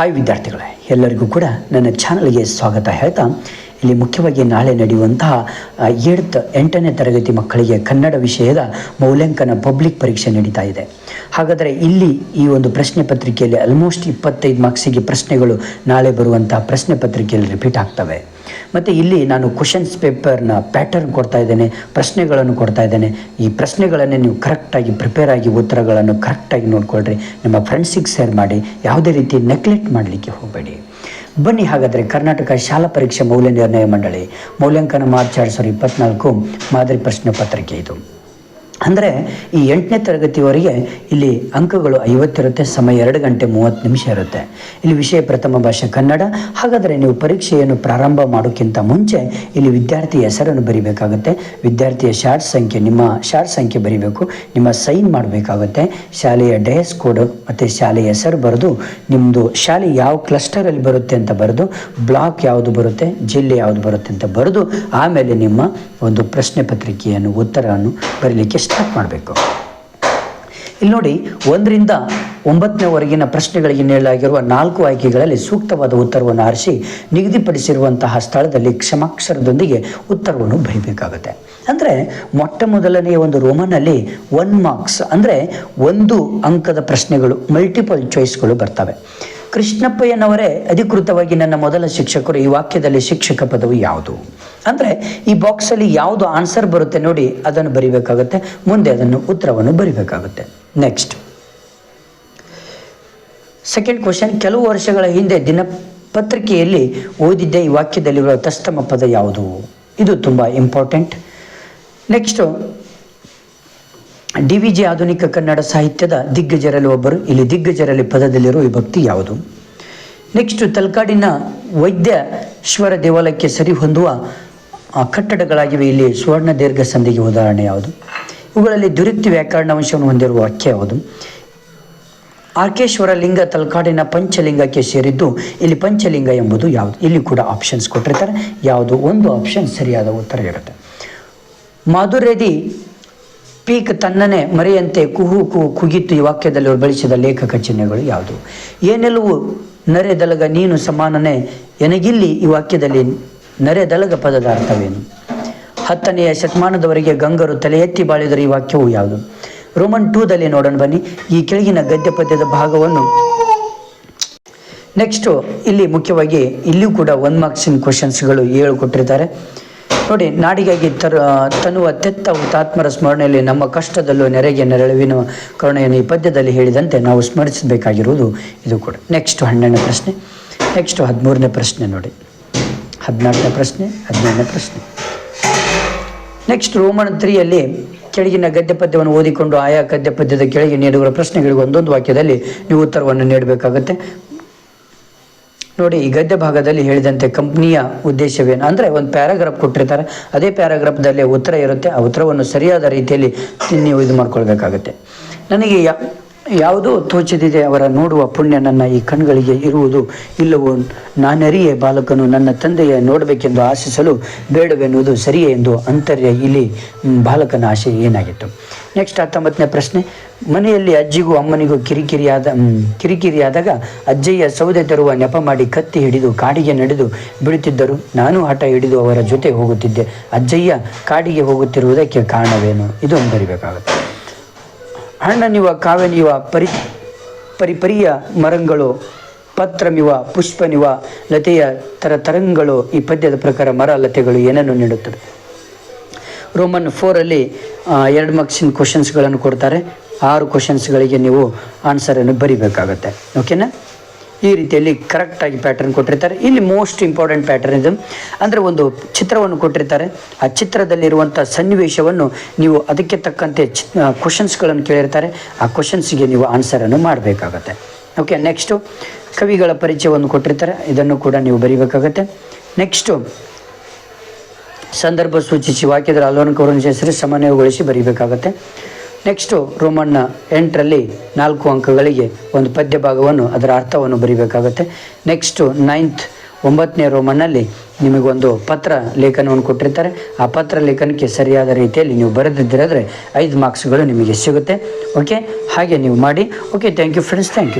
Hi ವಿದ್ಯಾರ್ಥಿಗಳೇ, ಎಲ್ಲರಿಗೂ ಕೂಡ ನನ್ನ ಚಾನಲ್ಗೆ ಸ್ವಾಗತ. ಹೇಳ್ತಾ, ಇಲ್ಲಿ ಮುಖ್ಯವಾಗಿ ನಾಳೆ ನಡೆಯುವಂತಹ ಏಳ್ತ್ ಎಂಟನೇ ತರಗತಿ ಮಕ್ಕಳಿಗೆ ಕನ್ನಡ ವಿಷಯದ ಮೌಲ್ಯಾಂಕನ ಪಬ್ಲಿಕ್ ಪರೀಕ್ಷೆ ನಡೀತಾ ಇದೆ. ಹಾಗಾದರೆ ಇಲ್ಲಿ ಈ ಒಂದು ಪ್ರಶ್ನೆ ಪತ್ರಿಕೆಯಲ್ಲಿ ಆಲ್ಮೋಸ್ಟ್ ಇಪ್ಪತ್ತೈದು ಮಾರ್ಕ್ಸಿಗೆ ಪ್ರಶ್ನೆಗಳು ನಾಳೆ ಬರುವಂತಹ ಪ್ರಶ್ನೆ ಪತ್ರಿಕೆಯಲ್ಲಿ ರಿಪೀಟ್ ಆಗ್ತವೆ. ಮತ್ತು ಇಲ್ಲಿ ನಾನು ಕ್ವಶನ್ಸ್ ಪೇಪರ್ನ ಪ್ಯಾಟರ್ನ್ ಕೊಡ್ತಾ ಇದ್ದೇನೆ, ಪ್ರಶ್ನೆಗಳನ್ನು ಕೊಡ್ತಾ ಇದ್ದೇನೆ. ಈ ಪ್ರಶ್ನೆಗಳನ್ನೇ ನೀವು ಕರೆಕ್ಟಾಗಿ ಪ್ರಿಪೇರ್ ಆಗಿ ಉತ್ತರಗಳನ್ನು ಕರೆಕ್ಟಾಗಿ ನೋಡ್ಕೊಳ್ರಿ. ನಿಮ್ಮ ಫ್ರೆಂಡ್ಸಿಗೆ ಶೇರ್ ಮಾಡಿ, ಯಾವುದೇ ರೀತಿ ನೆಗ್ಲೆಕ್ಟ್ ಮಾಡಲಿಕ್ಕೆ ಹೋಗಬೇಡಿ. ಬನ್ನಿ ಹಾಗಾದರೆ ಕರ್ನಾಟಕ ಶಾಲಾ ಪರೀಕ್ಷೆ ಮೌಲ್ಯ ನಿರ್ಣಯ ಮಂಡಳಿ. ಮೌಲ್ಯಾಂಕನ ಮಾರ್ಚ್ ಎರಡು ಸಾವಿರದ ಇಪ್ಪತ್ನಾಲ್ಕು ಮಾದರಿ ಪ್ರಶ್ನೆ ಪತ್ರಿಕೆ ಇದು. ಅಂದರೆ ಈ ಎಂಟನೇ ತರಗತಿವರೆಗೆ ಇಲ್ಲಿ ಅಂಕಗಳು ಐವತ್ತಿರುತ್ತೆ ಸಮಯ ಎರಡು ಗಂಟೆ ಮೂವತ್ತು ನಿಮಿಷ ಇರುತ್ತೆ. ಇಲ್ಲಿ ವಿಷಯ ಪ್ರಥಮ ಭಾಷೆ ಕನ್ನಡ. ಹಾಗಾದರೆ ನೀವು ಪರೀಕ್ಷೆಯನ್ನು ಪ್ರಾರಂಭ ಮಾಡೋಕ್ಕಿಂತ ಮುಂಚೆ ಇಲ್ಲಿ ವಿದ್ಯಾರ್ಥಿ ಹೆಸರನ್ನು ಬರಿಬೇಕಾಗುತ್ತೆ. ವಿದ್ಯಾರ್ಥಿಯ ಶಾರ್ಟ್ ಸಂಖ್ಯೆ, ನಿಮ್ಮ ಶಾರ್ಟ್ ಸಂಖ್ಯೆ ಬರೀಬೇಕು. ನಿಮ್ಮ ಸೈನ್ ಮಾಡಬೇಕಾಗುತ್ತೆ. ಶಾಲೆಯ ಡಯಸ್ ಕೋಡು ಮತ್ತು ಶಾಲೆಯ ಹೆಸರು ಬರೆದು ನಿಮ್ಮದು ಶಾಲೆ ಯಾವ ಕ್ಲಸ್ಟರಲ್ಲಿ ಬರುತ್ತೆ ಅಂತ ಬರೆದು ಬ್ಲಾಕ್ ಯಾವುದು ಬರುತ್ತೆ, ಜಿಲ್ಲೆ ಯಾವುದು ಬರುತ್ತೆ ಅಂತ ಬರೆದು, ಆಮೇಲೆ ನಿಮ್ಮ ಒಂದು ಪ್ರಶ್ನೆ ಪತ್ರಿಕೆಯನ್ನು, ಉತ್ತರವನ್ನು ಬರೀಲಿಕ್ಕೆ ಸ್ಟಾರ್ಟ್ ಮಾಡಬೇಕು. ಇಲ್ಲಿ ನೋಡಿ, ಒಂದರಿಂದ ಒಂಬತ್ತನೇವರೆಗಿನ ಪ್ರಶ್ನೆಗಳಿಗೆ ನೀಡಲಾಗಿರುವ ನಾಲ್ಕು ಆಯ್ಕೆಗಳಲ್ಲಿ ಸೂಕ್ತವಾದ ಉತ್ತರವನ್ನು ಆರಿಸಿ, ನಿಗದಿಪಡಿಸಿರುವಂತಹ ಸ್ಥಳದಲ್ಲಿ ಕ್ಷಮಾಕ್ಷರದೊಂದಿಗೆ ಉತ್ತರವನ್ನು ಬರೀಬೇಕಾಗುತ್ತೆ. ಅಂದರೆ, ಮೊಟ್ಟ ಮೊದಲನೆಯ ಒಂದು ರೋಮನಲ್ಲಿ ಒನ್ ಮಾರ್ಕ್ಸ್ ಅಂದರೆ ಒಂದು ಅಂಕದ ಪ್ರಶ್ನೆಗಳು ಮಲ್ಟಿಪಲ್ ಚಾಯ್ಸ್ಗಳು ಬರ್ತವೆ. ಕೃಷ್ಣಪ್ಪಯ್ಯನವರೇ ಅಧಿಕೃತವಾಗಿ ನನ್ನ ಮೊದಲ ಶಿಕ್ಷಕರು ಈ ವಾಕ್ಯದಲ್ಲಿ ಶಿಕ್ಷಕ ಪದವು ಯಾವುದು? ಅಂದರೆ ಈ ಬಾಕ್ಸಲ್ಲಿ ಯಾವುದು ಆನ್ಸರ್ ಬರುತ್ತೆ ನೋಡಿ ಅದನ್ನು ಬರಿಬೇಕಾಗುತ್ತೆ, ಮುಂದೆ ಅದನ್ನು ಉತ್ತರವನ್ನು ಬರಿಬೇಕಾಗುತ್ತೆ. ನೆಕ್ಸ್ಟ್. ಸೆಕೆಂಡ್ ಕ್ವಶನ್, ಕೆಲವು ವರ್ಷಗಳ ಹಿಂದೆ ದಿನಪತ್ರಿಕೆಯಲ್ಲಿ ಓದಿದ್ದ ಈ ವಾಕ್ಯದಲ್ಲಿರುವ ತಸ್ತಮ ಪದ ಯಾವುದು? ಇದು ತುಂಬ important. Next D V G ಆಧುನಿಕ ಕನ್ನಡ ಸಾಹಿತ್ಯದ ದಿಗ್ಗಜರಲ್ಲಿ ಒಬ್ಬರು. ಇಲ್ಲಿ ದಿಗ್ಗಜರಲ್ಲಿ ಪದದಲ್ಲಿರುವ ವಿಭಕ್ತಿ ಯಾವುದು? ನೆಕ್ಸ್ಟ್ ವೈದ್ಯ ವೈದ್ಯಶ್ವರ ದೇವಾಲಯಕ್ಕೆ ಸರಿ ಹೊಂದುವ ಕಟ್ಟಡಗಳಾಗಿವೆ. ಇಲ್ಲಿ ಸುವರ್ಣ ದೀರ್ಘ ಸಂಧಿಗೆ ಉದಾಹರಣೆ ಯಾವುದು? ಇವುಗಳಲ್ಲಿ ದುರಿಕ್ತಿ ವ್ಯಾಕರಣ ಅಂಶವನ್ನು ಹೊಂದಿರುವ ವಾಕ್ಯ ಯಾವುದು? ಆರ್ಕೇಶ್ವರ ಲಿಂಗ ತಲ್ಕಾಡಿನ ಪಂಚಲಿಂಗಕ್ಕೆ ಸೇರಿದ್ದು ಇಲ್ಲಿ ಪಂಚಲಿಂಗ ಎಂಬುದು ಯಾವುದು? ಇಲ್ಲಿ ಕೂಡ ಆಪ್ಷನ್ಸ್ ಕೊಟ್ಟಿರ್ತಾರೆ. ಯಾವುದು? ಒಂದು ಆಪ್ಷನ್ ಸರಿಯಾದ ಉತ್ತರ ಇರುತ್ತೆ. ಮಾಧುರ್ಯದಿ ಪೀಕ್ ತನ್ನನೇ ಮರೆಯಂತೆ ಕುಹು ಕುಹು ಕುಗಿತು ಈ ವಾಕ್ಯದಲ್ಲಿ ಬಳಸಿದ ಲೇಖಕ ಚಿಹ್ನೆಗಳು ಯಾವುದು? ಏನೆಲ್ಲವೂ ನರೆದಲಗ ನೀನು ಸಮಾನನೇ, ಎನಗಿಲ್ಲಿ ಈ ವಾಕ್ಯದಲ್ಲಿ ನರೆದಲಗ ಪದದ ಅರ್ಥವೇನು? ಹತ್ತನೆಯ ಶತಮಾನದವರೆಗೆ ಗಂಗರು ತಲೆ ಎತ್ತಿ ಬಾಳಿದರೆ ಈ ವಾಕ್ಯವು ಯಾವುದು? ರೋಮನ್ ಟೂದಲ್ಲಿ ನೋಡೋಣ ಬನ್ನಿ. ಈ ಕೆಳಗಿನ ಗದ್ಯ ಪದ್ಯದ ಭಾಗವನ್ನು ನೆಕ್ಸ್ಟು ಇಲ್ಲಿ ಮುಖ್ಯವಾಗಿ ಇಲ್ಲಿಯೂ ಕೂಡ ಒನ್ ಮಾರ್ಕ್ಸಿನ ಕ್ವಶನ್ಸ್ಗಳು ಏಳು ಕೊಟ್ಟಿರ್ತಾರೆ. ನೋಡಿ, ನಾಡಿಗಾಗಿ ತರು ತನ್ನುವ ತೆತ್ತ ಹುತಾತ್ಮರ ಸ್ಮರಣೆಯಲ್ಲಿ ನಮ್ಮ ಕಷ್ಟದಲ್ಲೂ ನೆರೆಗೆ ನೆರಳುವಿನ ಕರುಣೆಯನ್ನು ಈ ಪದ್ಯದಲ್ಲಿ ಹೇಳಿದಂತೆ ನಾವು ಸ್ಮರಿಸಬೇಕಾಗಿರುವುದು ಇದು ಕೂಡ. ನೆಕ್ಸ್ಟ್ ಹನ್ನೆರಡನೇ ಪ್ರಶ್ನೆ. ನೆಕ್ಸ್ಟ್ ಹದಿಮೂರನೇ ಪ್ರಶ್ನೆ ನೋಡಿ. ಹದಿನಾಲ್ಕನೇ ಪ್ರಶ್ನೆ ಹದಿನೇಳನೇ ಪ್ರಶ್ನೆ. ನೆಕ್ಸ್ಟ್ ರೋಮನ್ ತ್ರೀಯಲ್ಲಿ ಕೆಳಗಿನ ಗದ್ಯ ಪದ್ಯವನ್ನು ಓದಿಕೊಂಡು ಆಯಾ ಗದ್ಯ ಪದ್ಯದ ಕೆಳಗೆ ನೀಡುವ ಪ್ರಶ್ನೆಗಳಿಗೆ ಒಂದೊಂದು ವಾಕ್ಯದಲ್ಲಿ ನೀವು ಉತ್ತರವನ್ನು ನೀಡಬೇಕಾಗುತ್ತೆ. ನೋಡಿ ಈ ಗದ್ಯ ಭಾಗದಲ್ಲಿ ಹೇಳಿದಂತೆ ಕಂಪ್ನಿಯ ಉದ್ದೇಶವೇನು? ಅಂದರೆ ಒಂದು ಪ್ಯಾರಾಗ್ರಾಫ್ ಕೊಟ್ಟಿರ್ತಾರೆ. ಅದೇ ಪ್ಯಾರಾಗ್ರಾಫ್ದಲ್ಲಿ ಉತ್ತರ ಇರುತ್ತೆ. ಆ ಉತ್ತರವನ್ನು ಸರಿಯಾದ ರೀತಿಯಲ್ಲಿ ನೀವು ಇದು ಮಾಡ್ಕೊಳ್ಬೇಕಾಗುತ್ತೆ. ನನಗೆ ಯಾವುದೋ ತೋಚದಿದೆ ಅವರ ನೋಡುವ ಪುಣ್ಯ ನನ್ನ ಈ ಕಣ್ಗಳಿಗೆ ಇರುವುದು ಇಲ್ಲವೋ? ನಾನರಿಯೇ ಬಾಲಕನು, ನನ್ನ ತಂದೆಯ ನೋಡಬೇಕೆಂದು ಆಶಿಸಲು ಬೇಡವೆನ್ನುವುದು ಸರಿಯೇ ಎಂದು ಅಂತರ್ಯ ಇಲ್ಲಿ ಬಾಲಕನ ಆಶೆ ಏನಾಗಿತ್ತು? ನೆಕ್ಸ್ಟ್ ಹತ್ತೊಂಬತ್ತನೇ ಪ್ರಶ್ನೆ. ಮನೆಯಲ್ಲಿ ಅಜ್ಜಿಗೂ ಅಮ್ಮನಿಗೂ ಕಿರಿಕಿರಿಯಾದ ಕಿರಿಕಿರಿಯಾದಾಗ ಅಜ್ಜಯ್ಯ ಸೌದೆ ತರುವ ನೆಪ ಮಾಡಿ ಕತ್ತಿ ಹಿಡಿದು ಕಾಡಿಗೆ ನಡೆದು ಬಿಡುತ್ತಿದ್ದರು ನಾನು ಹಠ ಹಿಡಿದು ಅವರ ಜೊತೆ ಹೋಗುತ್ತಿದ್ದೆ. ಅಜ್ಜಯ್ಯ ಕಾಡಿಗೆ ಹೋಗುತ್ತಿರುವುದಕ್ಕೆ ಕಾರಣವೇನು? ಇದೊಂದು ಬರಿಬೇಕಾಗುತ್ತೆ. ಹಣ್ಣನಿವ ಕಾವ್ಯನಿವ ಪರಿ, ಪರಿಪರಿಯ ಮರಂಗಳು, ಪತ್ರಮಿವ, ಪುಷ್ಪನಿವ, ಲತೆಯ ತರ ತರಂಗಗಳು ಈ ಪದ್ಯದ ಪ್ರಕಾರ ಮರ ಲತೆಗಳು ಏನನ್ನು ನೀಡುತ್ತವೆ? ರೋಮನ್ ಫೋರಲ್ಲಿ ಎರಡು ಮಾರ್ಕ್ಸಿನ ಕ್ವಶನ್ಸ್ಗಳನ್ನು ಕೊಡ್ತಾರೆ. ಆರು ಕ್ವಶನ್ಸ್ಗಳಿಗೆ ನೀವು ಆನ್ಸರನ್ನು ಬರಿಬೇಕಾಗತ್ತೆ. ಓಕೆನಾ ಈ ರೀತಿಯಲ್ಲಿ ಕರೆಕ್ಟಾಗಿ ಪ್ಯಾಟರ್ನ್ ಕೊಟ್ಟಿರ್ತಾರೆ. ಇಲ್ಲಿ ಮೋಸ್ಟ್ ಇಂಪಾರ್ಟೆಂಟ್ ಪ್ಯಾಟರ್ನ್ ಇದು. ಅಂದರೆ ಒಂದು ಚಿತ್ರವನ್ನು ಕೊಟ್ಟಿರ್ತಾರೆ. ಆ ಚಿತ್ರದಲ್ಲಿರುವಂಥ ಸನ್ನಿವೇಶವನ್ನು ನೀವು ಅದಕ್ಕೆ ತಕ್ಕಂತೆ ಕ್ವಶನ್ಸ್ಗಳನ್ನು ಕೇಳಿರ್ತಾರೆ. ಆ ಕ್ವಶನ್ಸ್ಗೆ ನೀವು ಆನ್ಸರನ್ನು ಮಾಡಬೇಕಾಗತ್ತೆ. ಓಕೆ ನೆಕ್ಸ್ಟು ಕವಿಗಳ ಪರಿಚಯವನ್ನು ಕೊಟ್ಟಿರ್ತಾರೆ. ಇದನ್ನು ಕೂಡ ನೀವು ಬರೀಬೇಕಾಗತ್ತೆ. ನೆಕ್ಸ್ಟು ಸಂದರ್ಭ ಸೂಚಿಸಿ ವಾಕ್ಯದ ಹೆಸರು ಸಮನ್ವಯಗೊಳಿಸಿ ಬರೀಬೇಕಾಗತ್ತೆ. ನೆಕ್ಸ್ಟು ರೋಮನ್ನ ಎಂಟರಲ್ಲಿ ನಾಲ್ಕು ಅಂಕಗಳಿಗೆ ಒಂದು ಪದ್ಯ ಭಾಗವನ್ನು ಅದರ ಅರ್ಥವನ್ನು ಬರೀಬೇಕಾಗತ್ತೆ. ನೆಕ್ಸ್ಟು ನೈನ್ತ್ ಒಂಬತ್ತನೇ ರೋಮನ್ನಲ್ಲಿ ನಿಮಗೊಂದು ಪತ್ರ ಲೇಖನವನ್ನು ಕೊಟ್ಟಿರ್ತಾರೆ. ಆ ಪತ್ರ ಲೇಖನಕ್ಕೆ ಸರಿಯಾದ ರೀತಿಯಲ್ಲಿ ನೀವು ಬರೆದಿದ್ದಿರಾದರೆ ಐದು ಮಾರ್ಕ್ಸ್ಗಳು ನಿಮಗೆ ಸಿಗುತ್ತೆ. ಓಕೆ ಹಾಗೆ ನೀವು ಮಾಡಿ. Okay thank you friends thank you